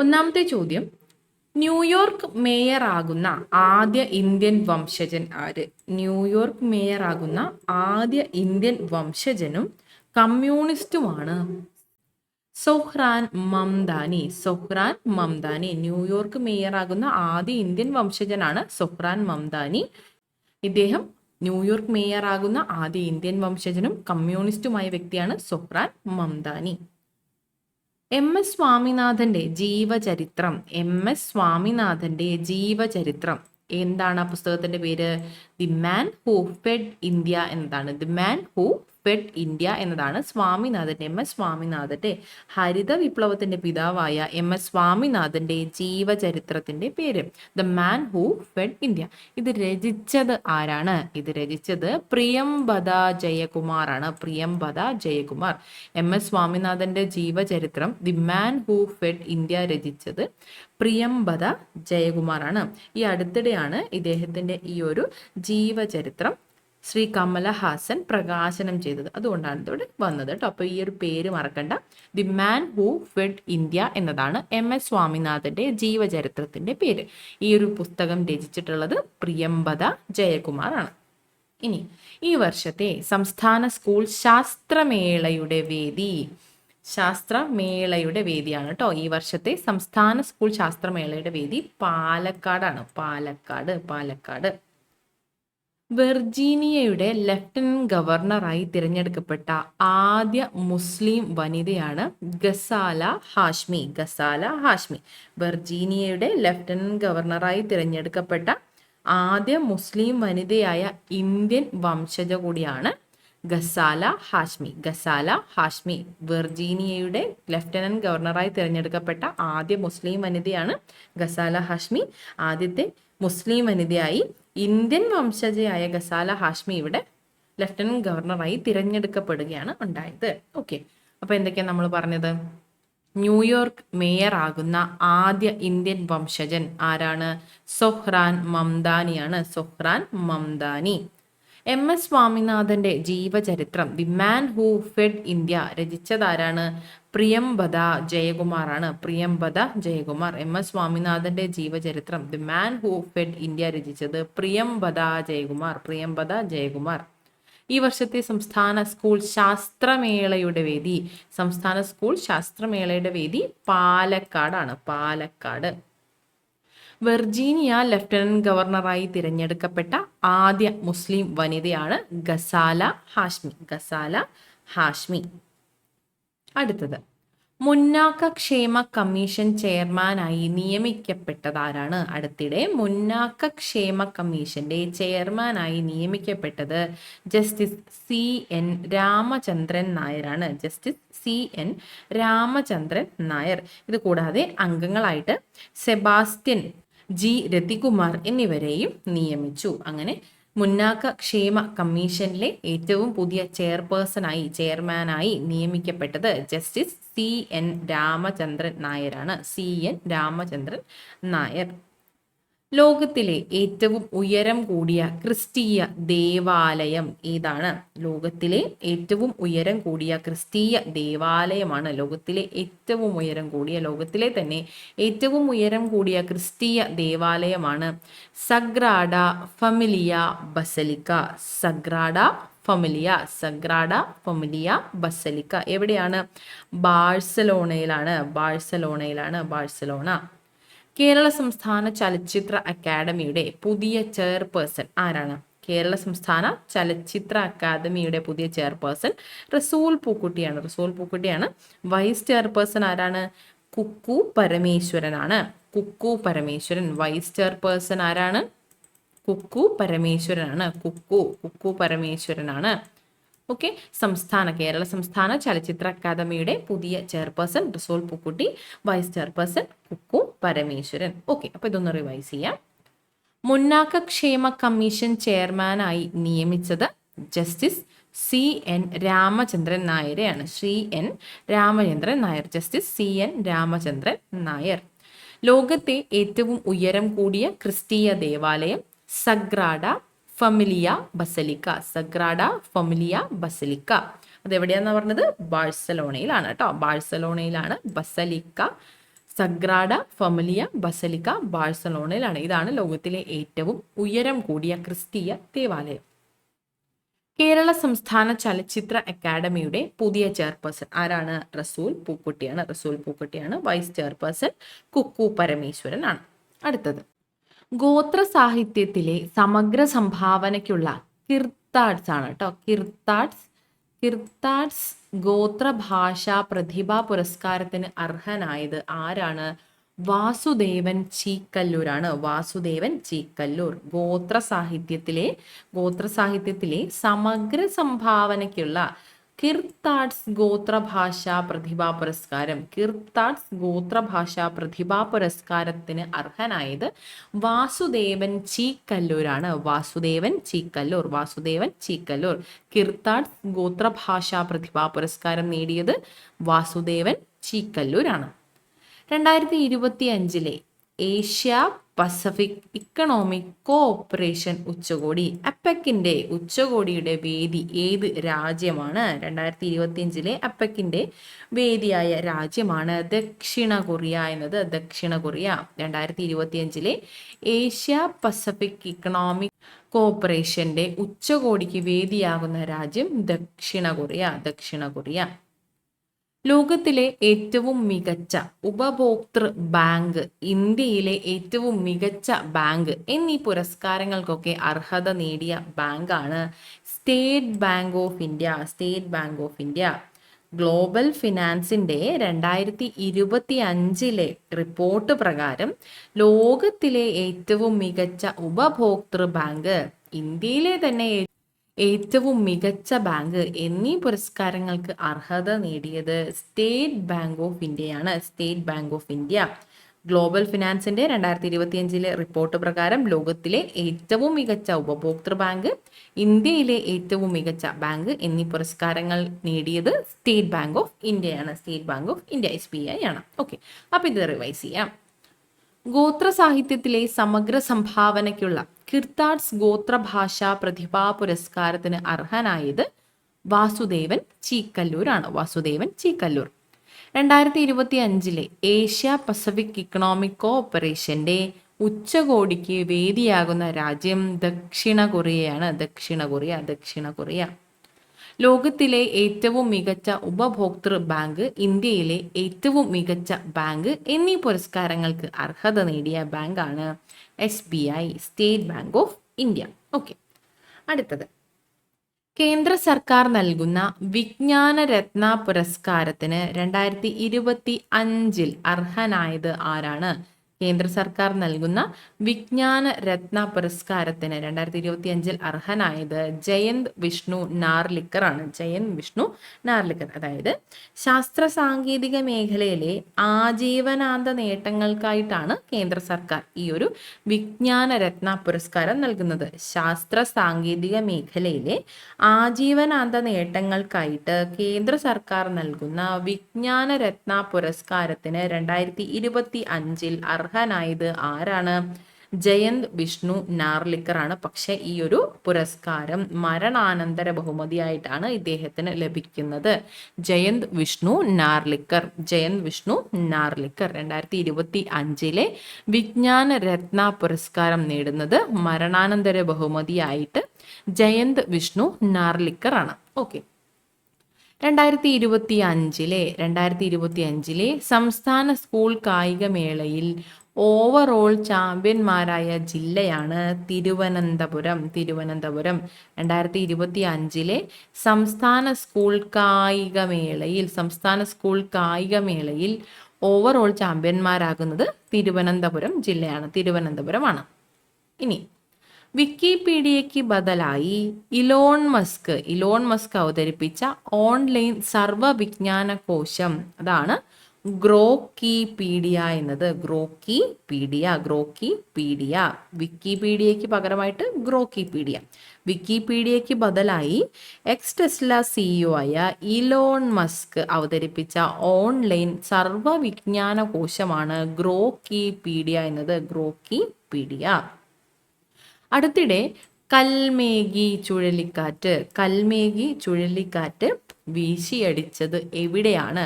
ഒന്നാമത്തെ ചോദ്യം. New York mayor ആകുന്ന ആദ്യ ഇന്ത്യൻ വംശജൻ ആര്? ന്യൂയോർക്ക് മേയർ ആകുന്ന ആദ്യ ഇന്ത്യൻ വംശജനും കമ്മ്യൂണിസ്റ്റുമാണ്. Zohran Mamdani. Zohran Mamdani. New York mayor ആകുന്ന ആദ്യ ഇന്ത്യൻ വംശജനാണ് സൊഹ്റാൻ മംദാനി. ഇദ്ദേഹം ന്യൂയോർക്ക് മേയർ ആകുന്ന ആദ്യ ഇന്ത്യൻ വംശജനും കമ്മ്യൂണിസ്റ്റുമായ വ്യക്തിയാണ് സൊഹ്റാൻ മംദാനി. എം എസ് സ്വാമിനാഥന്റെ ജീവചരിത്രം. എം എസ് സ്വാമിനാഥന്റെ ജീവചരിത്രം. എന്താണ് ആ പുസ്തകത്തിന്റെ പേര്? The man who fed India എന്നതാണ്. The man who fed India എന്നതാണ് സ്വാമിനാഥന്റെ എം. എസ്. സ്വാമിനാഥന്റെ ഹരിത വിപ്ലവത്തിന്റെ പിതാവായ എം. എസ്. സ്വാമിനാഥന്റെ ജീവചരിത്രത്തിന്റെ പേര്. The man who fed India ഇത് രചിച്ചത് ആരാണ്? ഇത് രചിച്ചത് പ്രിയംബദ ജയകുമാറാണ്. പ്രിയംബദ ജയകുമാർ. എം. എസ്. സ്വാമിനാഥന്റെ ജീവചരിത്രം the man who fed India രചിച്ചത് പ്രിയംബദ ജയകുമാറാണ്. ഈ അടുത്തിടെയാണ് ഇദ്ദേഹത്തിന്റെ ഈ ഒരു ജീവചരിത്രം ശ്രീ കമലഹാസൻ പ്രകാശനം ചെയ്തത്. അതുകൊണ്ടാണ് ഇതിവിടെ വന്നത് കേട്ടോ അപ്പോൾ ഈ ഒരു പേര് മറക്കണ്ട. The man who fed India എന്നതാണ് എം എസ് സ്വാമിനാഥന്റെ ജീവചരിത്രത്തിന്റെ പേര്. ഈ ഒരു പുസ്തകം രചിച്ചിട്ടുള്ളത് പ്രിയംബദ ജയകുമാറാണ്. ഇനി ഈ വർഷത്തെ സംസ്ഥാന സ്കൂൾ ശാസ്ത്രമേളയുടെ വേദി. ശാസ്ത്രമേളയുടെ വേദിയാണ് കേട്ടോ ഈ വർഷത്തെ സംസ്ഥാന സ്കൂൾ ശാസ്ത്രമേളയുടെ വേദി പാലക്കാടാണ്. പാലക്കാട് പാലക്കാട്. വെർജീനിയയുടെ ലഫ്റ്റനന്റ് ഗവർണറായി തിരഞ്ഞെടുക്കപ്പെട്ട ആദ്യ മുസ്ലിം വനിതയാണ് ഗസാല ഹാഷ്മി. ഗസാല ഹാഷ്മി. വെർജീനിയയുടെ ലഫ്റ്റനന്റ് ഗവർണറായി തിരഞ്ഞെടുക്കപ്പെട്ട ആദ്യ മുസ്ലിം വനിതയായ ഇന്ത്യൻ വംശജ കൂടിയാണ് ഗസാല ഹാഷ്മി. ഗസാല ഹാഷ്മി വെർജീനിയയുടെ ലഫ്റ്റനന്റ് ഗവർണറായി തിരഞ്ഞെടുക്കപ്പെട്ട ആദ്യ മുസ്ലിം വനിതയാണ് ഗസാല ഹാഷ്മി. ആദ്യത്തെ മുസ്ലിം വനിതയായി ഇന്ത്യൻ വംശജയായ ഗസാല ഹാഷ്മി ഇവിടെ ലഫ്റ്റനന്റ് ഗവർണറായി തിരഞ്ഞെടുക്കപ്പെടുകയാണ് ഉണ്ടായത്. ഓക്കെ അപ്പൊ എന്തൊക്കെയാണ് നമ്മൾ പറഞ്ഞത്? ന്യൂയോർക്ക് മേയർ ആകുന്ന ആദ്യ ഇന്ത്യൻ വംശജൻ ആരാണ്? സൊഹ്റാൻ മംദാനിയാണ്. സൊഹ്റാൻ മംദാനി. എം എസ് സ്വാമിനാഥന്റെ ജീവചരിത്രം the man who fed India രചിച്ചതാരാണ്? Priyambada Jayakumar ആണ് പ്രിയംബദ ജയകുമാർ എം എസ് സ്വാമിനാഥന്റെ ജീവചരിത്രം the man who fed India രചിച്ചത് പ്രിയംബദ ജയകുമാർ പ്രിയംബദ ജയകുമാർ. ഈ വർഷത്തെ സംസ്ഥാന സ്കൂൾ ശാസ്ത്രമേളയുടെ വേദി സംസ്ഥാന സ്കൂൾ ശാസ്ത്രമേളയുടെ വേദി പാലക്കാടാണ് പാലക്കാട്. വെർജീനിയ ലഫ്റ്റനന്റ് ഗവർണറായി തിരഞ്ഞെടുക്കപ്പെട്ട ആദ്യ മുസ്ലിം വനിതയാണ് ഗസാല ഹാഷ്മി. ഗസാല ഹാഷ്മി. അടുത്തത്. മുന്നാക്ക ക്ഷേമ കമ്മീഷൻ ചെയർമാനായി നിയമിക്കപ്പെട്ടതാരാണ്? അടുത്തിടെ മുന്നാക്ക ക്ഷേമ കമ്മീഷന്റെ ചെയർമാനായി നിയമിക്കപ്പെട്ടത് ജസ്റ്റിസ് സി എൻ രാമചന്ദ്രൻ നായരാണ്. Justice C N Ramachandran Nair. ഇത് കൂടാതെ അംഗങ്ങളായിട്ട് സെബാസ്റ്റ്യൻ ജി രതികുമാർ എന്നിവരെയും നിയമിച്ചു. അങ്ങനെ മുന്നാക്ക ക്ഷേമ കമ്മീഷനിലെ ഏറ്റവും പുതിയ ചെയർപേഴ്സണായി ചെയർമാനായി നിയമിക്കപ്പെട്ടത് ജസ്റ്റിസ് സി എൻ രാമചന്ദ്രൻ നായരാണ്. C N Ramachandran Nair. ലോകത്തിലെ ഏറ്റവും ഉയരം കൂടിയ ക്രിസ്തീയ ദേവാലയം ഏതാണ്? ലോകത്തിലെ ഏറ്റവും ഉയരം കൂടിയ ക്രിസ്തീയ ദേവാലയമാണ്. ലോകത്തിലെ ഏറ്റവും ഉയരം കൂടിയ ലോകത്തിലെ തന്നെ ഏറ്റവും ഉയരം കൂടിയ ക്രിസ്തീയ ദേവാലയമാണ് സഗ്രാഡ Familia basilica. Sagrada ഫമിലിയ സഗ്രാഡ Familia basilica. എവിടെയാണ്? ബാഴ്സലോണയിലാണ്. ബാഴ്സലോണയിലാണ്. ബാഴ്സലോണ. കേരള സംസ്ഥാന ചലച്ചിത്ര അക്കാദമിയുടെ പുതിയ ചെയർപേഴ്സൺ ആരാണ്? കേരള സംസ്ഥാന ചലച്ചിത്ര അക്കാദമിയുടെ പുതിയ ചെയർപേഴ്സൺ റസൂൽ പൂക്കുട്ടിയാണ്. റസൂൽ പൂക്കുട്ടിയാണ്. വൈസ് ചെയർപേഴ്സൺ ആരാണ്? കുക്കു പരമേശ്വരനാണ്. കുക്കു പരമേശ്വരൻ. വൈസ് ചെയർപേഴ്സൺ ആരാണ്? കുക്കു പരമേശ്വരനാണ്. കുക്കു കുക്കു പരമേശ്വരനാണ്. ഓക്കെ. സംസ്ഥാന കേരള സംസ്ഥാന ചലച്ചിത്ര അക്കാദമിയുടെ പുതിയ chairperson Resul Pookutty vice chairperson Kukku Parameswaran. Okay അപ്പൊ ഇതൊന്ന് റിവൈസ് ചെയ്യാം. മുന്നാക്ക ക്ഷേമ കമ്മീഷൻ ചെയർമാനായി നിയമിച്ചത് justice C N Ramachandran നായരെയാണ്. Shri N Ramachandran Nair justice C N Ramachandran Nair. ലോകത്തെ ഏറ്റവും ഉയരം കൂടിയ ക്രിസ്തീയ ദേവാലയം സഗ്രാഡ Familia basilica. Sagrada Familia basilica. അതെവിടെയാന്ന് പറഞ്ഞത്? ബാഴ്സലോണയിലാണ് കേട്ടോ. ബാഴ്സലോണയിലാണ് ബസലിക്ക സഗ്രാഡ ഫമിലിയ ബസലിക്ക ബാഴ്സലോണയിലാണ്. ഇതാണ് ലോകത്തിലെ ഏറ്റവും ഉയരം കൂടിയ ക്രിസ്തീയ ദേവാലയം. കേരള സംസ്ഥാന ചലച്ചിത്ര അക്കാദമിയുടെ പുതിയ ചെയർപേഴ്സൺ ആരാണ്? റസൂൽ പൂക്കുട്ടിയാണ്. റസൂൽ പൂക്കുട്ടിയാണ് വൈസ് ചെയർപേഴ്സൺ കുക്കു പരമേശ്വരൻ ആണ് അടുത്തത്. ഗോത്ര സാഹിത്യത്തിലെ സമഗ്ര സംഭാവനയ്ക്കുള്ള കിർത്താഡ്സ് ആണ് കേട്ടോ. കിർത്താഡ്സ് കിർത്താഡ്സ് ഗോത്രഭാഷാ പ്രതിഭാ പുരസ്കാരത്തിന് അർഹനായത് ആരാണ്? വാസുദേവൻ ചീക്കല്ലൂരാണ്. വാസുദേവൻ ചീക്കല്ലൂർ. ഗോത്ര സാഹിത്യത്തിലെ ഗോത്ര സാഹിത്യത്തിലെ സമഗ്ര സംഭാവനയ്ക്കുള്ള കിർത്താഡ്സ് ഗോത്രഭാഷാ പ്രതിഭാ പുരസ്കാരം. കിർത്താഡ്സ് ഗോത്രഭാഷാ പ്രതിഭാ പുരസ്കാരത്തിന് അർഹനായത് വാസുദേവൻ ചീക്കല്ലൂരാണ്. വാസുദേവൻ ചീക്കല്ലൂർ വാസുദേവൻ ചീക്കല്ലൂർ. കിർത്താഡ്സ് ഗോത്രഭാഷാ പ്രതിഭാ പുരസ്കാരം നേടിയത് വാസുദേവൻ ചീക്കല്ലൂരാണ്. രണ്ടായിരത്തി ഇരുപത്തി അഞ്ചിലെ ഏഷ്യ പസഫിക് ഇക്കണോമിക് കോഓപ്പറേഷൻ ഉച്ചകോടി. അപ്പക്കിന്റെ ഉച്ചകോടിയുടെ വേദി ഏത് രാജ്യമാണ്? രണ്ടായിരത്തി ഇരുപത്തി അഞ്ചിലെ അപ്പക്കിന്റെ വേദിയായ രാജ്യമാണ് ദക്ഷിണ കൊറിയ എന്നത്. ദക്ഷിണ കൊറിയ. രണ്ടായിരത്തി ഇരുപത്തി അഞ്ചിലെ ഏഷ്യ പസഫിക് ഇക്കണോമിക് കോഓപ്പറേഷന്റെ ഉച്ചകോടിക്ക് വേദിയാകുന്ന രാജ്യം ദക്ഷിണ കൊറിയ. ദക്ഷിണ കൊറിയ. ലോകത്തിലെ ഏറ്റവും മികച്ച ഉപഭോക്തൃ ബാങ്ക് ഇന്ത്യയിലെ ഏറ്റവും മികച്ച ബാങ്ക് എന്നീ പുരസ്കാരങ്ങൾക്കൊക്കെ അർഹത നേടിയ ബാങ്കാണ് State Bank of India. State Bank of India. Global ഫിനാൻസിന്റെ രണ്ടായിരത്തി ഇരുപത്തി അഞ്ചിലെ റിപ്പോർട്ട് പ്രകാരം ലോകത്തിലെ ഏറ്റവും മികച്ച ഉപഭോക്തൃ ബാങ്ക് ഇന്ത്യയിലെ തന്നെ ഏറ്റവും മികച്ച ബാങ്ക് എന്നീ പുരസ്കാരങ്ങൾക്ക് അർഹത നേടിയത് സ്റ്റേറ്റ് ബാങ്ക് ഓഫ് ഇന്ത്യയാണ് State Bank of India. Global ഫിനാൻസിന്റെ രണ്ടായിരത്തി ഇരുപത്തിയഞ്ചിലെ റിപ്പോർട്ട് പ്രകാരം ലോകത്തിലെ ഏറ്റവും മികച്ച ഉപഭോക്തൃ ബാങ്ക് ഇന്ത്യയിലെ ഏറ്റവും മികച്ച ബാങ്ക് എന്നീ പുരസ്കാരങ്ങൾ നേടിയത് സ്റ്റേറ്റ് ബാങ്ക് ഓഫ് ഇന്ത്യയാണ് State Bank of India S B I ആണ്. ഓക്കെ അപ്പൊ ഇത് റിവൈസ് ചെയ്യാം. ഗോത്ര സാഹിത്യത്തിലെ സമഗ്ര സംഭാവനയ്ക്കുള്ള കിർത്താഡ്സ് ഗോത്രഭാഷാ പ്രതിഭാ പുരസ്കാരത്തിന് അർഹനായത് വാസുദേവൻ ചീക്കല്ലൂരാണ്. വാസുദേവൻ ചീക്കല്ലൂർ. രണ്ടായിരത്തി ഇരുപത്തി അഞ്ചിലെ ഏഷ്യ പസഫിക് ഇക്കണോമിക് കോഓപ്പറേഷന്റെ ഉച്ചകോടിക്ക് വേദിയാകുന്ന രാജ്യം ദക്ഷിണ കൊറിയയാണ്. ദക്ഷിണ കൊറിയ ദക്ഷിണ കൊറിയ. ലോകത്തിലെ ഏറ്റവും മികച്ച ഉപഭോക്തൃ ബാങ്ക് ഇന്ത്യയിലെ ഏറ്റവും മികച്ച ബാങ്ക് എന്നീ പുരസ്കാരങ്ങൾക്ക് അർഹത നേടിയ ബാങ്കാണ് S B I State Bank of India. Okay. അടുത്തത്. കേന്ദ്ര സർക്കാർ നൽകുന്ന വിജ്ഞാന രത്ന പുരസ്കാരത്തിന് രണ്ടായിരത്തി ഇരുപത്തി അഞ്ചിൽ അർഹനായത് ആരാണ്? കേന്ദ്ര സർക്കാർ നൽകുന്ന വിജ്ഞാന രത്ന പുരസ്കാരത്തിന് രണ്ടായിരത്തി ഇരുപത്തി അഞ്ചിൽ അർഹനായത് ജയന്ത് വിഷ്ണു നാർലിക്കർ ആണ് ജയന്ത് വിഷ്ണു നാർലിക്കർ. അതായത് ശാസ്ത്ര സാങ്കേതിക മേഖലയിലെ ആജീവനാന്ത നേട്ടങ്ങൾക്കായിട്ടാണ് കേന്ദ്ര സർക്കാർ ഈ ഒരു വിജ്ഞാന രത്ന പുരസ്കാരം നൽകുന്നത്. ശാസ്ത്ര സാങ്കേതിക മേഖലയിലെ ആജീവനാന്ത നേട്ടങ്ങൾക്കായിട്ട് കേന്ദ്ര സർക്കാർ നൽകുന്ന വിജ്ഞാന രത്ന പുരസ്കാരത്തിന് രണ്ടായിരത്തി ഇരുപത്തി അഞ്ചിൽ അർഹനായത് ആരാണ്? ജയന്ത് വിഷ്ണു നാർലിക്കറാണ്. പക്ഷെ ഈ ഒരു പുരസ്കാരം മരണാനന്തര ബഹുമതിയായിട്ടാണ് ഇദ്ദേഹത്തിന് ലഭിക്കുന്നത്. ജയന്ത് വിഷ്ണു നാർലിക്കർ. ജയന്ത് വിഷ്ണു നാർലിക്കർ. രണ്ടായിരത്തി ഇരുപത്തി അഞ്ചിലെ വിജ്ഞാന രത്ന പുരസ്കാരം നേടുന്നത് മരണാനന്തര ബഹുമതിയായിട്ട് ജയന്ത് വിഷ്ണു നാർലിക്കർ ആണ് ഓക്കെ. രണ്ടായിരത്തി ഇരുപത്തി അഞ്ചിലെ രണ്ടായിരത്തി ഇരുപത്തി അഞ്ചിലെ സംസ്ഥാന സ്കൂൾ കായികമേളയിൽ ഓവറോൾ ചാമ്പ്യന്മാരായ ജില്ലയാണ് തിരുവനന്തപുരം തിരുവനന്തപുരം. രണ്ടായിരത്തി ഇരുപത്തി അഞ്ചിലെ സംസ്ഥാന സ്കൂൾ കായികമേളയിൽ സംസ്ഥാന സ്കൂൾ കായികമേളയിൽ ഓവറോൾ ചാമ്പ്യന്മാരാകുന്നത് തിരുവനന്തപുരം ജില്ലയാണ് തിരുവനന്തപുരമാണ്. ഇനി വിക്കിപീഡിയയ്ക്ക് ബദലായി ഇലോൺ മസ്ക്. ഇലോൺ മസ്ക് അവതരിപ്പിച്ച ഓൺലൈൻ സർവവിജ്ഞാന കോശം അതാണ് ഗ്രോക്കിപീഡിയ എന്നത് ഗ്രോക്കി പീഡിയ ഗ്രോക്കി പീഡിയ വിക്കിപീഡിയയ്ക്ക് പകരമായിട്ട് ഗ്രോക്കി പീഡിയ വിക്കിപീഡിയയ്ക്ക് ബദലായി എക്സ് ടെസ്ല സിഇഒ ആയ ഇലോൺ മസ്ക് അവതരിപ്പിച്ച ഓൺലൈൻ സർവ വിജ്ഞാന കോശമാണ് ഗ്രോക്കിപീഡിയ എന്നത് ഗ്രോക്കി പീഡിയ അടുത്തിടെ കൽമേഗി ചുഴലിക്കാറ്റ്. കൽമേഗി ചുഴലിക്കാറ്റ് വീശിയടിച്ചത് എവിടെയാണ്?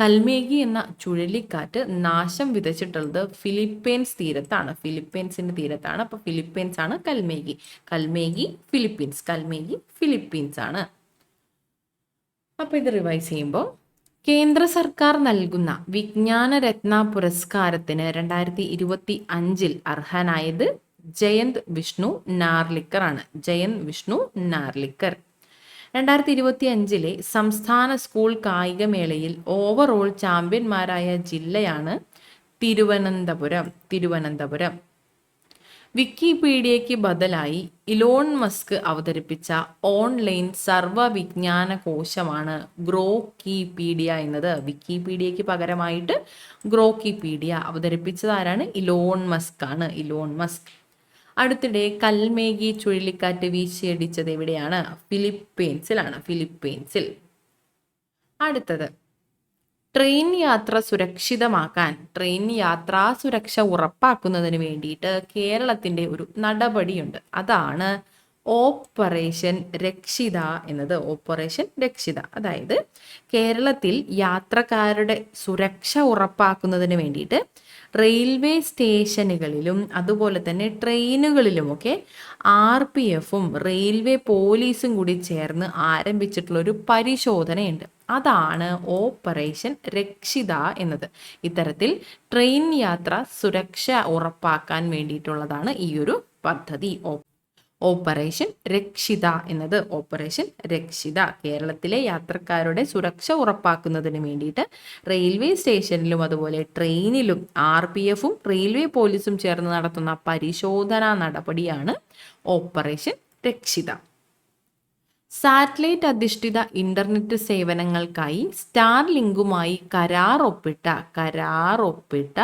കൽമേഗി എന്ന ചുഴലിക്കാറ്റ് നാശം വിതച്ചിട്ടുള്ളത് ഫിലിപ്പീൻസ് തീരത്താണ്. ഫിലിപ്പീൻസിന്റെ തീരത്താണ്. അപ്പോൾ ഫിലിപ്പീൻസ് ആണ് കൽമേഗി കൽമേഗി ഫിലിപ്പീൻസ്. കൽമേഗി ഫിലിപ്പീൻസ് ആണ് അപ്പോൾ ഇത് റിവൈസ് ചെയ്യുമ്പോൾ കേന്ദ്ര സർക്കാർ നൽകുന്ന വിജ്ഞാന രത്ന പുരസ്കാരത്തിന് രണ്ടായിരത്തി ഇരുപത്തി അഞ്ചിൽ അർഹനായത് ജയന്ത് വിഷ്ണു നാർലിക്കർ ആണ് ജയന്ത് വിഷ്ണു നാർലിക്കർ. രണ്ടായിരത്തി ഇരുപത്തി അഞ്ചിലെ സംസ്ഥാന സ്കൂൾ കായികമേളയിൽ ഓവറോൾ ചാമ്പ്യന്മാരായ ജില്ലയാണ് തിരുവനന്തപുരം തിരുവനന്തപുരം. വിക്കിപീഡിയയ്ക്ക് ബദലായി ഇലോൺ മസ്ക് അവതരിപ്പിച്ച ഓൺലൈൻ സർവവിജ്ഞാന കോശമാണ് ഗ്രോക്കിപീഡിയ എന്നത്. വിക്കിപീഡിയയ്ക്ക് പകരമായിട്ട് ഗ്രോക്കിപീഡിയ അവതരിപ്പിച്ചത് ആരാണ്? ഇലോൺ മസ്ക് ആണ് ഇലോൺ മസ്ക് അടുത്തിടെ കൽമേഗി ചുഴലിക്കാറ്റ് വീശിയടിച്ചത് എവിടെയാണ്? ഫിലിപ്പീൻസിലാണ് ഫിലിപ്പീൻസിൽ. അടുത്തത്. ട്രെയിൻ യാത്ര സുരക്ഷിതമാക്കാൻ ട്രെയിൻ യാത്രാ സുരക്ഷ ഉറപ്പാക്കുന്നതിന് വേണ്ടിയിട്ട് കേരളത്തിന്റെ ഒരു നടപടിയുണ്ട്. അതാണ് ഓപ്പറേഷൻ രക്ഷിത എന്നത്. ഓപ്പറേഷൻ രക്ഷിത. അതായത് കേരളത്തിൽ യാത്രക്കാരുടെ സുരക്ഷ ഉറപ്പാക്കുന്നതിന് വേണ്ടിയിട്ട് റെയിൽവേ സ്റ്റേഷനുകളിലും അതുപോലെ തന്നെ ട്രെയിനുകളിലുമൊക്കെ ആർ പി എഫും റെയിൽവേ പോലീസും കൂടി ചേർന്ന് ആരംഭിച്ചിട്ടുള്ള ഒരു പരിശോധനയുണ്ട്. അതാണ് ഓപ്പറേഷൻ രക്ഷിത എന്നത്. ഇത്തരത്തിൽ ട്രെയിൻ യാത്ര സുരക്ഷ ഉറപ്പാക്കാൻ വേണ്ടിയിട്ടുള്ളതാണ് ഈ ഒരു പദ്ധതി. ഓപ്പറേഷൻ രക്ഷിത എന്നത് ഓപ്പറേഷൻ രക്ഷിത. കേരളത്തിലെ യാത്രക്കാരുടെ സുരക്ഷ ഉറപ്പാക്കുന്നതിന് വേണ്ടിയിട്ട് റെയിൽവേ സ്റ്റേഷനിലും അതുപോലെ ട്രെയിനിലും ആർ പി എഫും റെയിൽവേ പോലീസും ചേർന്ന് നടത്തുന്ന പരിശോധനാ നടപടിയാണ് ഓപ്പറേഷൻ രക്ഷിത. സാറ്റലൈറ്റ് അധിഷ്ഠിത ഇന്റർനെറ്റ് സേവനങ്ങൾക്കായി സ്റ്റാർ ലിങ്കുമായി കരാർ ഒപ്പിട്ട കരാർ ഒപ്പിട്ട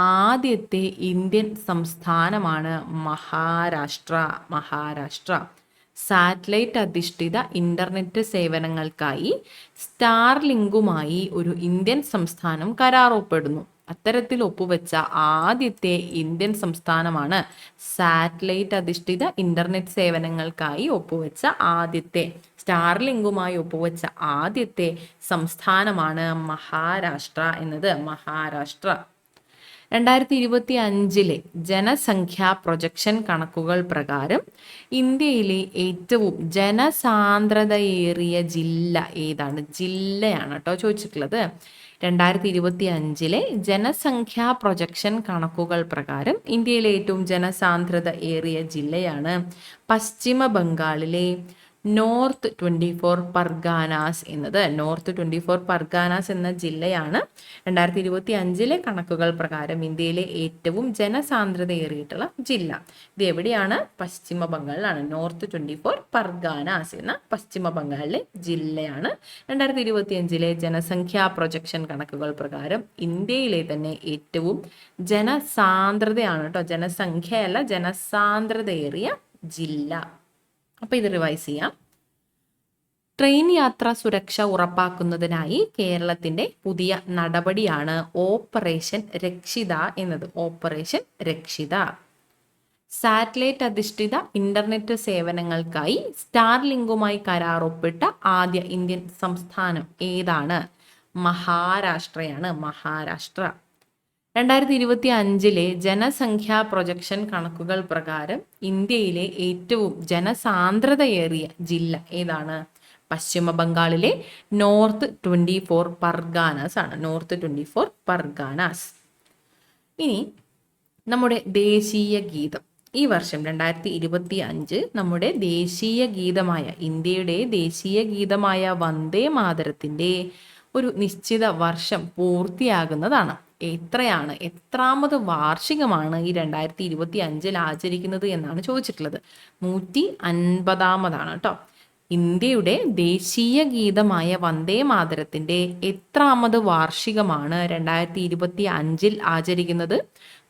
ആദ്യത്തെ ഇന്ത്യൻ സംസ്ഥാനമാണ് മഹാരാഷ്ട്ര മഹാരാഷ്ട്ര. സാറ്റലൈറ്റ് അധിഷ്ഠിത ഇന്റർനെറ്റ് സേവനങ്ങൾക്കായി സ്റ്റാർ ലിങ്കുമായി ഒരു ഇന്ത്യൻ സംസ്ഥാനം കരാർ ഒപ്പിടുന്നു അത്തരത്തിൽ ഒപ്പുവെച്ച ആദ്യത്തെ ഇന്ത്യൻ സംസ്ഥാനമാണ് സാറ്റലൈറ്റ് അധിഷ്ഠിത ഇന്റർനെറ്റ് സേവനങ്ങൾക്കായി ഒപ്പുവെച്ച ആദ്യത്തെ സ്റ്റാർലിങ്കുമായി ഒപ്പുവെച്ച ആദ്യത്തെ സംസ്ഥാനമാണ് മഹാരാഷ്ട്ര എന്നത്. മഹാരാഷ്ട്ര. രണ്ടായിരത്തി ഇരുപത്തി അഞ്ചിലെ ജനസംഖ്യാ പ്രൊജക്ഷൻ കണക്കുകൾ പ്രകാരം ഇന്ത്യയിലെ ഏറ്റവും ജനസാന്ദ്രതയേറിയ ജില്ല ഏതാണ്? ജില്ലയാണ് കേട്ടോ ചോദിച്ചിട്ടുള്ളത്. രണ്ടായിരത്തി ഇരുപത്തി അഞ്ചിലെ ജനസംഖ്യാ പ്രൊജക്ഷൻ കണക്കുകൾ പ്രകാരം ഇന്ത്യയിലെ ഏറ്റവും ജനസാന്ദ്രത ഏറിയ ജില്ലയാണ് പശ്ചിമ ബംഗാളിലെ നോർത്ത് ട്വന്റി ഫോർ പർഗാനാസ് എന്നത്. നോർത്ത് ട്വന്റി ഫോർ പർഗാനാസ് എന്ന ജില്ലയാണ്. രണ്ടായിരത്തി ഇരുപത്തി അഞ്ചിലെ കണക്കുകൾ പ്രകാരം ഇന്ത്യയിലെ ഏറ്റവും ജനസാന്ദ്രതയേറിയിട്ടുള്ള ജില്ല. ഇത് എവിടെയാണ്? പശ്ചിമ ബംഗാളിലാണ്. നോർത്ത് ട്വന്റി ഫോർ പർഗാനാസ് എന്ന പശ്ചിമ ബംഗാളിലെ ജില്ലയാണ്. രണ്ടായിരത്തി ഇരുപത്തി അഞ്ചിലെ ജനസംഖ്യാ പ്രൊജക്ഷൻ കണക്കുകൾ പ്രകാരം ഇന്ത്യയിലെ തന്നെ ഏറ്റവും ജനസാന്ദ്രതയാണ് കേട്ടോ ജനസംഖ്യയല്ല ജനസാന്ദ്രതയേറിയ ജില്ല. അപ്പോൾ ഇത് റിവൈസ് ചെയ്യാം. ട്രെയിൻ യാത്ര സുരക്ഷ ഉറപ്പാക്കുന്നതിനായി കേരളത്തിന്റെ പുതിയ നടപടിയാണ് ഓപ്പറേഷൻ രക്ഷിത എന്നത്. ഓപ്പറേഷൻ രക്ഷിത. സാറ്റലൈറ്റ് അധിഷ്ഠിത ഇന്റർനെറ്റ് സേവനങ്ങൾക്കായി സ്റ്റാർ ലിങ്കുമായി കരാറൊപ്പിട്ട ആദ്യ ഇന്ത്യൻ സംസ്ഥാനം ഏതാണ്? മഹാരാഷ്ട്രയാണ് മഹാരാഷ്ട്ര. രണ്ടായിരത്തി ഇരുപത്തി അഞ്ചിലെ ജനസംഖ്യാ പ്രൊജക്ഷൻ കണക്കുകൾ പ്രകാരം ഇന്ത്യയിലെ ഏറ്റവും ജനസാന്ദ്രതയേറിയ ജില്ല ഏതാണ്? പശ്ചിമ ബംഗാളിലെ നോർത്ത് ട്വന്റി ഫോർ പർഗാനാസ് ആണ്. North twenty four Parganas. ഇനി നമ്മുടെ ദേശീയ ഗീതം. ഈ വർഷം രണ്ടായിരത്തി ഇരുപത്തി അഞ്ച് നമ്മുടെ ദേശീയ ഗീതമായ ഇന്ത്യയുടെ ദേശീയ ഗീതമായ വന്ദേ മാതരത്തിന്റെ ഒരു നിശ്ചിത വർഷം പൂർത്തിയാകുന്നതാണ്. എത്രയാണ് എത്രാമത് വാർഷികമാണ് ഈ രണ്ടായിരത്തി ഇരുപത്തി അഞ്ചിൽ ആചരിക്കുന്നത് എന്നാണ് ചോദിച്ചിട്ടുള്ളത്. നൂറ്റി അൻപതാമതാണ് കേട്ടോ ഇന്ത്യയുടെ ദേശീയ ഗീതമായ വന്ദേ മാതരത്തിന്റെ എത്രാമത് വാർഷികമാണ് രണ്ടായിരത്തി ഇരുപത്തി അഞ്ചിൽ ആചരിക്കുന്നത്?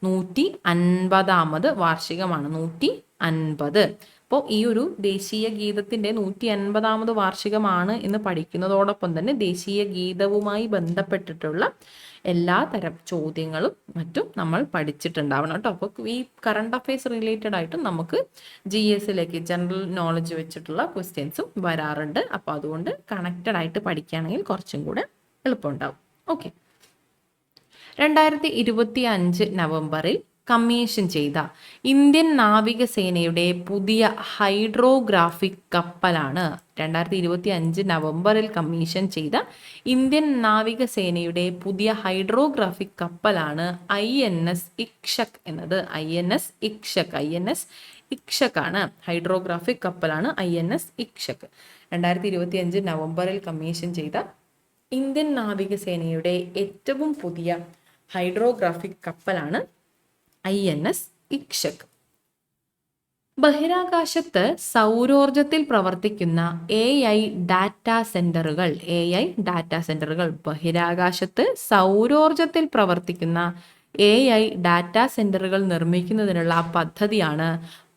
നൂറ്റി അൻപതാമത് വാർഷികമാണ് നൂറ്റി അൻപത് അപ്പോൾ ഈ ഒരു ദേശീയ ഗീതത്തിന്റെ നൂറ്റി അൻപതാമത് വാർഷികമാണ് എന്ന് പഠിക്കുന്നതോടൊപ്പം തന്നെ ദേശീയ ഗീതവുമായി ബന്ധപ്പെട്ടിട്ടുള്ള എല്ലാ തരം ചോദ്യങ്ങളും മറ്റും നമ്മൾ പഠിച്ചിട്ടുണ്ടാവണം കേട്ടോ. അപ്പോൾ ഈ കറണ്ട് അഫയേഴ്സ് റിലേറ്റഡ് ആയിട്ടും നമുക്ക് ജി എസിലേക്ക് ജനറൽ നോളജ് വെച്ചിട്ടുള്ള ക്വസ്റ്റ്യൻസും വരാറുണ്ട്. അപ്പോൾ അതുകൊണ്ട് കണക്റ്റഡ് ആയിട്ട് പഠിക്കുകയാണെങ്കിൽ കുറച്ചും കൂടെ എളുപ്പമുണ്ടാവും. ഓക്കെ രണ്ടായിരത്തി ഇരുപത്തി അഞ്ച് നവംബറിൽ കമ്മീഷൻ ചെയ്ത ഇന്ത്യൻ നാവികസേനയുടെ പുതിയ ഹൈഡ്രോഗ്രാഫിക് കപ്പലാണ് രണ്ടായിരത്തി ഇരുപത്തി അഞ്ച് നവംബറിൽ കമ്മീഷൻ ചെയ്ത ഇന്ത്യൻ നാവികസേനയുടെ പുതിയ ഹൈഡ്രോഗ്രാഫിക് കപ്പലാണ് ഐ എൻ എസ് ഇക്ഷക് എന്നത്. I N S Ikshak. I N S Ikshak ആണ്. ഹൈഡ്രോഗ്രാഫിക് കപ്പലാണ് ഐ എൻ എസ് ഇക്ഷക്. രണ്ടായിരത്തി ഇരുപത്തി അഞ്ച് നവംബറിൽ കമ്മീഷൻ ചെയ്ത ഇന്ത്യൻ നാവികസേനയുടെ ഏറ്റവും പുതിയ ഹൈഡ്രോഗ്രാഫിക് കപ്പലാണ് ഐ എൻ എസ് ഇക്ഷക്. ബഹിരാകാശത്ത് സൗരോർജത്തിൽ പ്രവർത്തിക്കുന്ന എ ഐ ഡാറ്റാ സെന്ററുകൾ എ ഐ ഡാറ്റാ സെന്ററുകൾ ബഹിരാകാശത്ത് സൗരോർജത്തിൽ പ്രവർത്തിക്കുന്ന എ ഐ ഡാറ്റാ സെന്ററുകൾ നിർമ്മിക്കുന്നതിനുള്ള പദ്ധതിയാണ്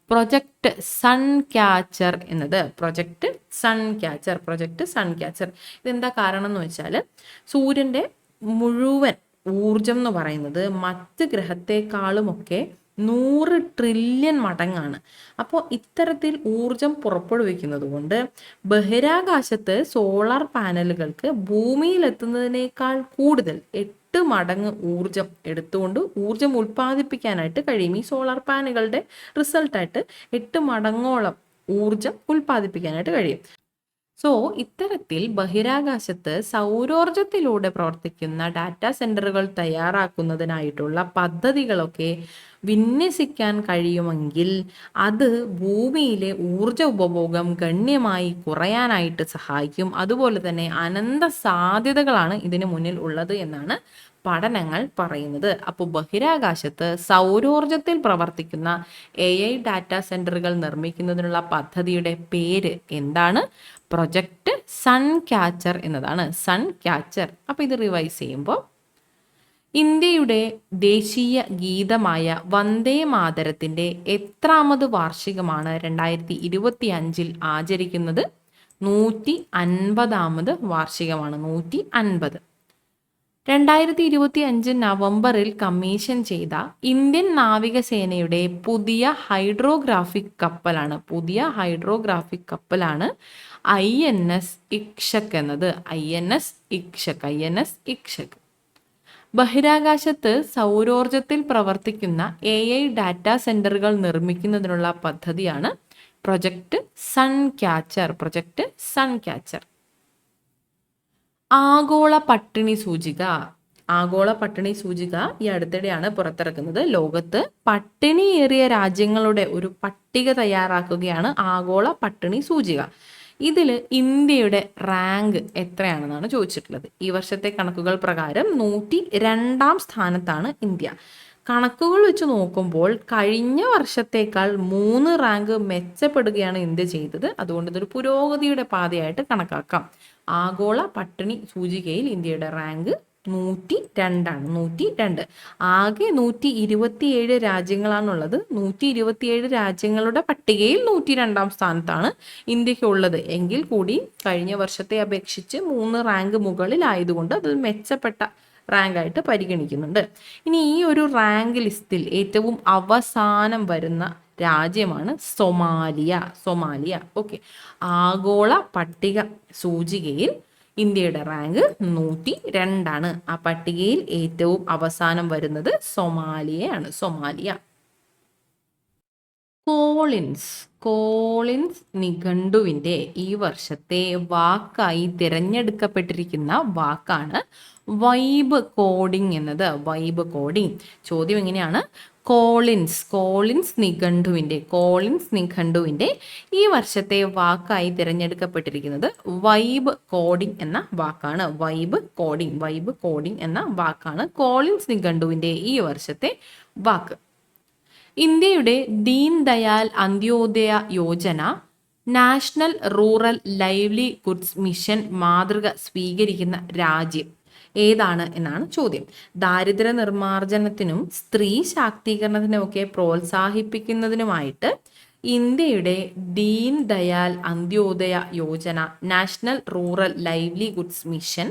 പ്രൊജക്ട് സൺ ക്യാച്ചർ എന്നത്. Project sun catcher project sun catcher. ഇതെന്താ കാരണം എന്ന് വെച്ചാൽ സൂര്യന്റെ മുഴുവൻ ഊർജം എന്ന് പറയുന്നത് മറ്റ് ഗ്രഹത്തെക്കാളുമൊക്കെ നൂറ് ട്രില്യൺ മടങ്ങാണ്. അപ്പോൾ ഇത്തരത്തിൽ ഊർജം പുറപ്പെടുവിക്കുന്നത് കൊണ്ട് ബഹിരാകാശത്ത് സോളാർ പാനലുകൾക്ക് ഭൂമിയിലെത്തുന്നതിനേക്കാൾ കൂടുതൽ എട്ട് മടങ്ങ് ഊർജം എടുത്തുകൊണ്ട് ഊർജം ഉൽപ്പാദിപ്പിക്കാനായിട്ട് കഴിയും. ഈ സോളാർ പാനലുകളുടെ റിസൾട്ടായിട്ട് എട്ട് മടങ്ങോളം ഊർജം ഉൽപ്പാദിപ്പിക്കാനായിട്ട് കഴിയും. സോ ഇത്തരത്തിൽ ബഹിരാകാശത്ത് സൗരോർജത്തിലൂടെ പ്രവർത്തിക്കുന്ന ഡാറ്റാ സെന്ററുകൾ തയ്യാറാക്കുന്നതിനായിട്ടുള്ള പദ്ധതികളൊക്കെ വിന്യസിക്കാൻ കഴിയുമെങ്കിൽ അത് ഭൂമിയിലെ ഊർജ ഉപഭോഗം ഗണ്യമായി കുറയാനായിട്ട് സഹായിക്കും. അതുപോലെ തന്നെ അനന്ത സാധ്യതകളാണ് ഇതിന് മുന്നിൽ ഉള്ളത് എന്നാണ് പഠനങ്ങൾ പറയുന്നത്. അപ്പോൾ ബഹിരാകാശത്ത് സൗരോർജത്തിൽ പ്രവർത്തിക്കുന്ന എ ഐ ഡാറ്റാ സെന്ററുകൾ നിർമ്മിക്കുന്നതിനുള്ള പദ്ധതിയുടെ പേര് എന്താണ്? പ്രൊജക്ട് സൺ ക്യാച്ചർ എന്നതാണ്. Sun catcher. അപ്പോൾ ഇത് റിവൈസ് ചെയ്യുമ്പോൾ ഇന്ത്യയുടെ ദേശീയ ഗീതമായ വന്ദേ മാതരത്തിന്റെ എത്രാമത് വാർഷികമാണ് രണ്ടായിരത്തി ഇരുപത്തി അഞ്ചിൽ ആചരിക്കുന്നത്. നൂറ്റി അൻപതാമത് വാർഷികമാണ്. നൂറ്റി അൻപത് രണ്ടായിരത്തി ഇരുപത്തി അഞ്ച് നവംബറിൽ കമ്മീഷൻ ചെയ്ത ഇന്ത്യൻ നാവികസേനയുടെ പുതിയ ഹൈഡ്രോഗ്രാഫിക് കപ്പലാണ്. പുതിയ ഹൈഡ്രോഗ്രാഫിക് കപ്പലാണ് ഐ എൻ എസ് ഇക്ഷക് എന്നത് I N S Ikshak I N S Ikshak. ബഹിരാകാശത്ത് സൗരോർജത്തിൽ പ്രവർത്തിക്കുന്ന എ ഐ ഡാറ്റാ സെന്ററുകൾ നിർമ്മിക്കുന്നതിനുള്ള പദ്ധതിയാണ് project sun catcher project sun catcher. ആഗോള പട്ടിണി സൂചിക ആഗോള പട്ടിണി സൂചിക ഈ അടുത്തിടെയാണ് പുറത്തിറക്കുന്നത്. ലോകത്ത് പട്ടിണിയേറിയ രാജ്യങ്ങളുടെ ഒരു പട്ടിക തയ്യാറാക്കുകയാണ് ആഗോള പട്ടിണി സൂചിക. ഇതിൽ ഇന്ത്യയുടെ റാങ്ക് എത്രയാണെന്നാണ് ചോദിച്ചിട്ടുള്ളത്. ഈ വർഷത്തെ കണക്കുകൾ പ്രകാരം നൂറ്റി രണ്ടാം സ്ഥാനത്താണ് ഇന്ത്യ. കണക്കുകൾ വെച്ച് നോക്കുമ്പോൾ കഴിഞ്ഞ വർഷത്തേക്കാൾ മൂന്ന് റാങ്ക് മെച്ചപ്പെടുകയാണ് ഇന്ത്യ ചെയ്തത്. അതുകൊണ്ട് ഇതൊരു പുരോഗതിയുടെ പാതയായിട്ട് കണക്കാക്കാം. ആഗോള പട്ടിണി സൂചികയിൽ ഇന്ത്യയുടെ റാങ്ക് നൂറ്റി രണ്ടാണ്. നൂറ്റി രണ്ട്. ആകെ നൂറ്റി ഇരുപത്തിയേഴ് രാജ്യങ്ങളാണുള്ളത്. നൂറ്റി ഇരുപത്തിയേഴ് രാജ്യങ്ങളുടെ പട്ടികയിൽ നൂറ്റി രണ്ടാം സ്ഥാനത്താണ് ഇന്ത്യക്കുള്ളത് എങ്കിൽ കൂടി കഴിഞ്ഞ വർഷത്തെ അപേക്ഷിച്ച് മൂന്ന് റാങ്ക് മുകളിലായതുകൊണ്ട് അത് മെച്ചപ്പെട്ട റാങ്ക് ആയിട്ട് പരിഗണിക്കുന്നുണ്ട്. ഇനി ഈ ഒരു റാങ്ക് ലിസ്റ്റിൽ ഏറ്റവും അവസാനം വരുന്ന രാജ്യമാണ് സൊമാലിയ. സൊമാലിയ. ഓക്കെ. ആഗോള പട്ടിക സൂചികയിൽ ഇന്ത്യയുടെ റാങ്ക് നൂറ്റി രണ്ടാണ് ആ പട്ടികയിൽ ഏറ്റവും അവസാനം വരുന്നത് സൊമാലിയയാണ്. സൊമാലിയ. കോളിൻസ്. കോളിൻസ് നിഘണ്ടുവിന്റെ ഈ വർഷത്തെ വാക്കായി തിരഞ്ഞെടുക്കപ്പെട്ടിരിക്കുന്ന വാക്കാണ് വൈബ് കോഡിംഗ് എന്നത്. Vibe coding. ചോദ്യം എങ്ങനെയാണ് കോളിൻസ് കോളിൻസ് നിഘണ്ടുവിന്റെ കോളിൻസ് നിഘണ്ടുവിന്റെ ഈ വർഷത്തെ വാക്കായി തിരഞ്ഞെടുക്കപ്പെട്ടിരിക്കുന്നത് വൈബ് കോഡിംഗ് എന്ന വാക്കാണ്. വൈബ് കോഡിംഗ് വൈബ് കോഡിംഗ് എന്ന വാക്കാണ് കോളിൻസ് നിഘണ്ടുവിന്റെ ഈ വർഷത്തെ വാക്ക്. ഇന്ത്യയുടെ Deen Dayal Antyodaya Yojana national rural livelihoods mission മാതൃക സ്വീകരിക്കുന്ന രാജ്യം. ഏതാണ് എന്നാണ് ചോദ്യം. ദാരിദ്ര്യ നിർമ്മാർജനത്തിനും സ്ത്രീ ശാക്തീകരണത്തിനുമൊക്കെ പ്രോത്സാഹിപ്പിക്കുന്നതിനുമായിട്ട് ഇന്ത്യയുടെ Deen Dayal Antyodaya Yojana national rural livelihoods mission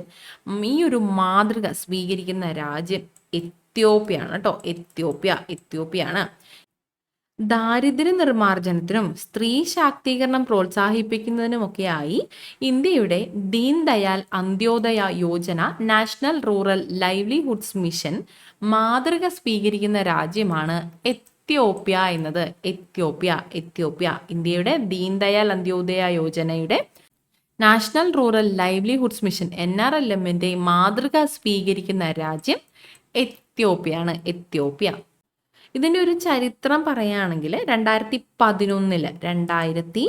ഈ ഒരു മാതൃക സ്വീകരിക്കുന്ന രാജ്യം എത്യോപ്യാണ് കേട്ടോ എത്യോപ്യ എത്യോപ്യാണ് ദാരിദ്ര്യ നിർമ്മാർജനത്തിനും സ്ത്രീ ശാക്തീകരണം പ്രോത്സാഹിപ്പിക്കുന്നതിനുമൊക്കെയായി ഇന്ത്യയുടെ Deen Dayal Antyodaya Yojana national rural livelihoods mission മാതൃക സ്വീകരിക്കുന്ന രാജ്യമാണ് എത്യോപ്യ എന്നത്. Ethiopia Ethiopia. ഇന്ത്യയുടെ Deen Dayal Antyodaya യോജനയുടെ national rural livelihoods mission N R L എമ്മിന്റെ മാതൃക സ്വീകരിക്കുന്ന രാജ്യം എത്യോപ്യയാണ്. എത്യോപ്യ. ഇതിന്റെ ഒരു ചരിത്രം പറയുകയാണെങ്കിൽ രണ്ടായിരത്തി പതിനൊന്നിൽ രണ്ടായിരത്തി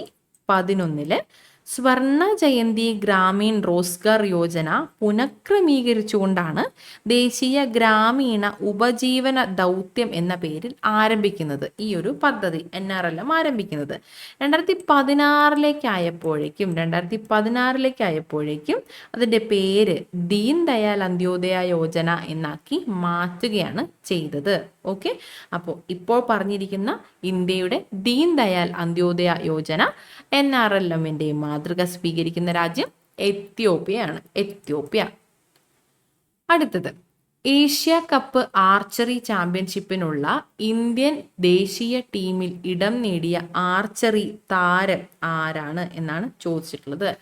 പതിനൊന്നിൽ സ്വർണ ജയന്തി ഗ്രാമീൺ റോസ്ഗാർ യോജന പുനഃക്രമീകരിച്ചുകൊണ്ടാണ് ദേശീയ ഗ്രാമീണ ഉപജീവന ദൗത്യം എന്ന പേരിൽ ആരംഭിക്കുന്നത്. ഈ ഒരു പദ്ധതി എൻ ആർ എൽ എം ആരംഭിക്കുന്നത്. രണ്ടായിരത്തി പതിനാറിലേക്കായപ്പോഴേക്കും രണ്ടായിരത്തി പതിനാറിലേക്കായപ്പോഴേക്കും അതിന്റെ പേര് ദീൻ ദയാൽ അന്ത്യോദയ യോജന എന്നാക്കി മാറ്റുകയാണ് ചെയ്തത്. ഓക്കെ? അപ്പോൾ ഇപ്പോൾ പറഞ്ഞിരിക്കുന്ന ഇന്ത്യയുടെ Deen Dayal Antyodaya Yojana N R L എമ്മിന്റെ മാതൃക സ്വീകരിക്കുന്ന രാജ്യം എത്യോപ്യയാണ്. എത്യോപ്യ. അടുത്തത്. ഏഷ്യ കപ്പ് ആർച്ചറി ചാമ്പ്യൻഷിപ്പിനുള്ള ഇന്ത്യൻ ദേശീയ ടീമിൽ ഇടം നേടിയ ആർച്ചറി താരം ആരാണ് എന്നാണ് ചോദിച്ചിട്ടുള്ളത്.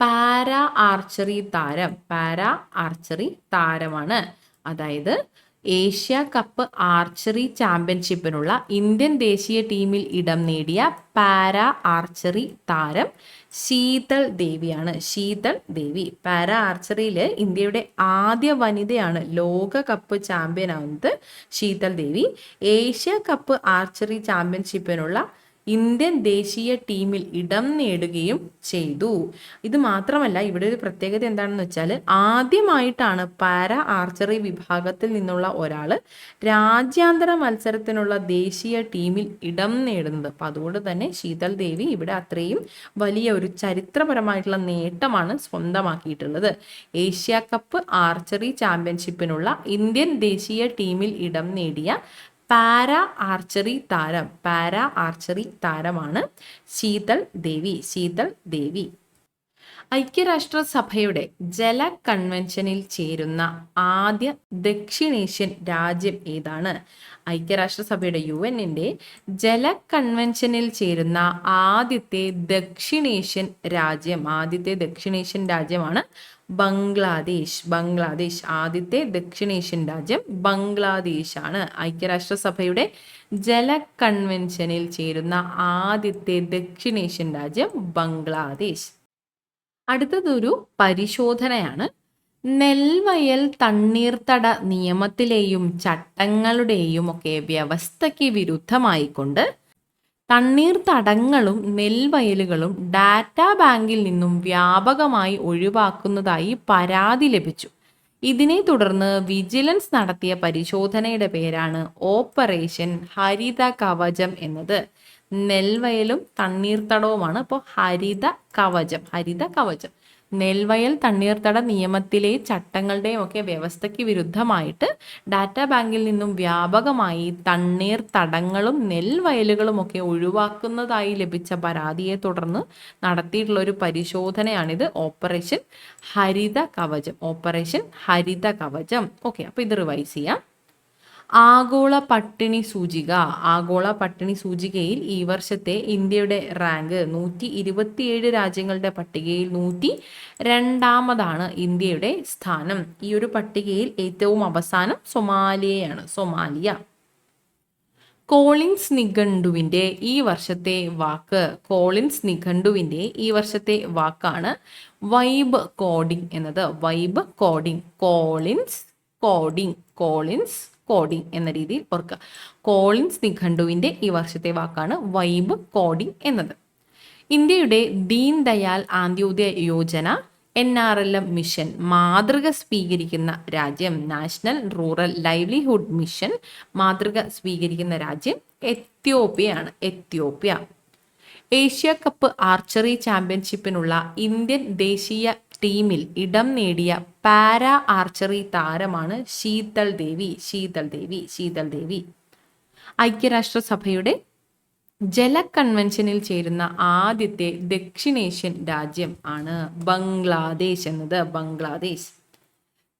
പാര ആർച്ചറി താരം പാര ആർച്ചറി താരമാണ്. അതായത് ഏഷ്യ കപ്പ് ആർച്ചറി ചാമ്പ്യൻഷിപ്പിനുള്ള ഇന്ത്യൻ ദേശീയ ടീമിൽ ഇടം നേടിയ പാര ആർച്ചറി താരം ശീതൾ ദേവിയാണ്. ശീതൾ ദേവി. പാര ആർച്ചറിയിൽ ഇന്ത്യയുടെ ആദ്യ വനിതയാണ് ലോകകപ്പ് cup champion Sheetal Devi. Asia cup archery ചാമ്പ്യൻഷിപ്പിനുള്ള Indian ദേശീയ ടീമിൽ ഇടം നേടുകയും ചെയ്തു. ഇത് മാത്രമല്ല ഇവിടെ ഒരു പ്രത്യേകത എന്താണെന്ന് വെച്ചാൽ ആദ്യമായിട്ടാണ് പാര ആർച്ചറി വിഭാഗത്തിൽ നിന്നുള്ള ഒരാൾ രാജ്യാന്തര മത്സരത്തിനുള്ള ദേശീയ ടീമിൽ ഇടം നേടുന്നത്. അപ്പം അതുകൊണ്ട് തന്നെ ശീതൽ ദേവി ഇവിടെ അത്രയും വലിയ ഒരു ചരിത്രപരമായിട്ടുള്ള നേട്ടമാണ് സ്വന്തമാക്കിയിട്ടുള്ളത്. ഏഷ്യ കപ്പ് ആർച്ചറി ചാമ്പ്യൻഷിപ്പിനുള്ള ഇന്ത്യൻ ദേശീയ ടീമിൽ ഇടം നേടിയ പാര ആർച്ചറി താരം. പാര ആർച്ചറി താരമാണ് ശീതൾ ദേവി. ശീതൾ ദേവി. ഐക്യരാഷ്ട്രസഭയുടെ ജല കൺവെൻഷനിൽ ചേരുന്ന ആദ്യ ദക്ഷിണേഷ്യൻ രാജ്യം ഏതാണ്? ഐക്യരാഷ്ട്രസഭയുടെ യു എന്നിന്റെ ജല കൺവെൻഷനിൽ ചേരുന്ന ആദ്യത്തെ ദക്ഷിണേഷ്യൻ രാജ്യം. ആദ്യത്തെ ദക്ഷിണേഷ്യൻ രാജ്യമാണ് ബംഗ്ലാദേശ് ബംഗ്ലാദേശ് ആദ്യത്തെ ദക്ഷിണേഷ്യൻ രാജ്യം ബംഗ്ലാദേശാണ്. ഐക്യരാഷ്ട്രസഭയുടെ ജല കൺവെൻഷനിൽ ചേരുന്ന ആദ്യത്തെ ദക്ഷിണേഷ്യൻ രാജ്യം ബംഗ്ലാദേശ്. അടുത്തതൊരു പരിശോധനയാണ്. നെൽവയൽ തണ്ണീർത്തട നിയമത്തിലെയും ചട്ടങ്ങളുടെയും ഒക്കെ വ്യവസ്ഥയ്ക്ക് വിരുദ്ധമായിക്കൊണ്ട് തണ്ണീർത്തടങ്ങളും നെൽവയലുകളും ഡാറ്റാ ബാങ്കിൽ നിന്നും വ്യാപകമായി ഒഴിവാക്കുന്നതായി പരാതി ലഭിച്ചു. ഇതിനെ തുടർന്ന് വിജിലൻസ് നടത്തിയ പരിശോധനയുടെ പേരാണ് ഓപ്പറേഷൻ ഹരിത കവചം എന്നത്. നെൽവയലും തണ്ണീർത്തടവുമാണ് ഇപ്പോൾ ഹരിത കവചം ഹരിത കവചം. നെൽവയൽ തണ്ണീർത്തട നിയമത്തിലെ ചട്ടങ്ങളുടെയും ഒക്കെ വ്യവസ്ഥയ്ക്ക് വിരുദ്ധമായിട്ട് ഡാറ്റാ ബാങ്കിൽ നിന്നും വ്യാപകമായി തണ്ണീർ തടങ്ങളും നെൽവയലുകളും ഒക്കെ ഒഴിവാക്കുന്നതായി ലഭിച്ച പരാതിയെ തുടർന്ന് നടത്തിയിട്ടുള്ള ഒരു പരിശോധനയാണിത്. ഓപ്പറേഷൻ ഹരിത കവചം. ഓപ്പറേഷൻ ഹരിത കവചം. ഓക്കെ അപ്പോൾ ഇത് റിവൈസ് ചെയ്യാം. ആഗോള പട്ടിണി സൂചിക. ആഗോള പട്ടിണി സൂചികയിൽ ഈ വർഷത്തെ ഇന്ത്യയുടെ റാങ്ക് നൂറ്റി ഇരുപത്തിയേഴ് രാജ്യങ്ങളുടെ പട്ടികയിൽ നൂറ്റി രണ്ടാമതാണ് ഇന്ത്യയുടെ സ്ഥാനം. ഈ ഒരു പട്ടികയിൽ ഏറ്റവും അവസാനം സൊമാലിയയാണ് സൊമാലിയ. കോളിൻസ് നിഘണ്ടുവിന്റെ ഈ വർഷത്തെ വാക്ക് കോളിൻസ് നിഘണ്ടുവിന്റെ ഈ വർഷത്തെ വാക്കാണ് വൈബ് കോഡിംഗ് എന്നത്. Vibe coding. Collins coding. Collins coding എന്ന രീതിയിൽ ഓർക്കുക. കോളിൻസ് നിഘണ്ടുവിന്റെ ഈ വർഷത്തെ വാക്കാണ് വൈബ് കോഡിംഗ് എന്നത്. ഇന്ത്യയുടെ Deen Dayal Antyodaya Yojana N R L M mission മാതൃക സ്വീകരിക്കുന്ന രാജ്യം നാഷണൽ റൂറൽ ലൈവ്ലിഹുഡ് മിഷൻ മാതൃക സ്വീകരിക്കുന്ന രാജ്യം എത്യോപ്യയാണ്. എത്യോപ്യ. ഏഷ്യ കപ്പ് ആർച്ചറി ചാമ്പ്യൻഷിപ്പിനുള്ള ഇന്ത്യൻ ദേശീയ ടീമിൽ ഇടം നേടിയ പാരാ ആർച്ചറി താരമാണ് ശീതൾ ദേവി ശീതൾ ദേവി ശീതൾ ദേവി. ഐക്യരാഷ്ട്രസഭയുടെ ജല കൺവെൻഷനിൽ ചേരുന്ന ആദ്യത്തെ ദക്ഷിണേഷ്യൻ രാജ്യം ആണ് ബംഗ്ലാദേശ് എന്നത്. ബംഗ്ലാദേശ്.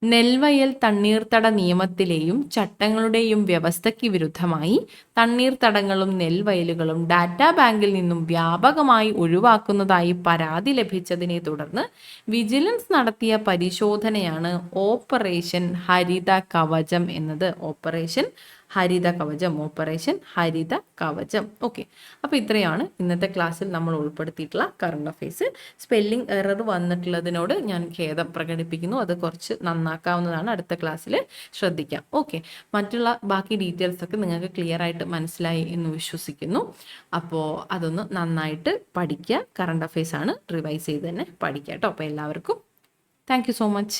നെൽവയൽ തണ്ണീർത്തട നിയമത്തിലെയും ചട്ടങ്ങളുടെയും വ്യവസ്ഥയ്ക്ക് വിരുദ്ധമായി തണ്ണീർത്തടങ്ങളും നെൽവയലുകളും ഡാറ്റാ ബാങ്കിൽ നിന്നും വ്യാപകമായി ഒഴിവാക്കുന്നതായി പരാതി ലഭിച്ചതിനെ തുടർന്ന് വിജിലൻസ് നടത്തിയ പരിശോധനയാണ് ഓപ്പറേഷൻ ഹരിത കവചം എന്നത്. ഓപ്പറേഷൻ ഹരിത കവചം ഓപ്പറേഷൻ ഹരിത കവചം. ഓക്കെ അപ്പോൾ ഇത്രയാണ് ഇന്നത്തെ ക്ലാസ്സിൽ നമ്മൾ ഉൾപ്പെടുത്തിയിട്ടുള്ള കറണ്ട് അഫയേഴ്സ് സ്പെല്ലിംഗ് എറർ വന്നിട്ടുള്ളതിനോട് ഞാൻ ഖേദം പ്രകടിപ്പിക്കുന്നു. അത് കുറച്ച് നന്നാക്കാവുന്നതാണ് അടുത്ത ക്ലാസ്സിൽ ശ്രദ്ധിക്കാം. ഓക്കെ മറ്റുള്ള ബാക്കി ഡീറ്റെയിൽസ് ഒക്കെ നിങ്ങൾക്ക് ക്ലിയർ ആയിട്ട് മനസ്സിലായി എന്ന് വിശ്വസിക്കുന്നു. അപ്പോൾ അതൊന്ന് നന്നായിട്ട് പഠിക്കുക. കറണ്ട് അഫയേഴ്സ് ആണ്. റിവൈസ് ചെയ്ത് തന്നെ പഠിക്കുക കേട്ടോ. അപ്പോൾ എല്ലാവർക്കും താങ്ക് സോ മച്ച്